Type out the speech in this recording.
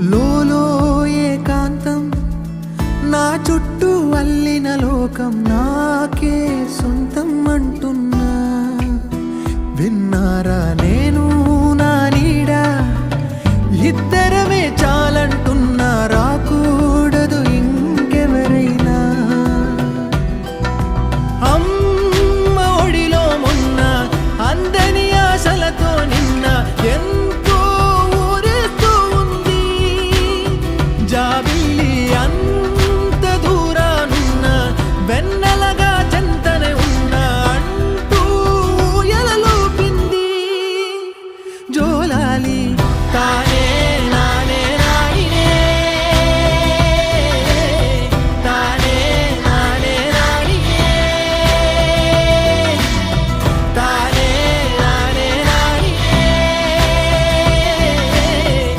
లోలో ఏకాంతం నా చుట్టూ వల్లిన లోకం నాకే సొంతం అంటున్నా. విన్నారా నేను నా నీడ? ఇద్దరమే చాలంటున్నా. believe thy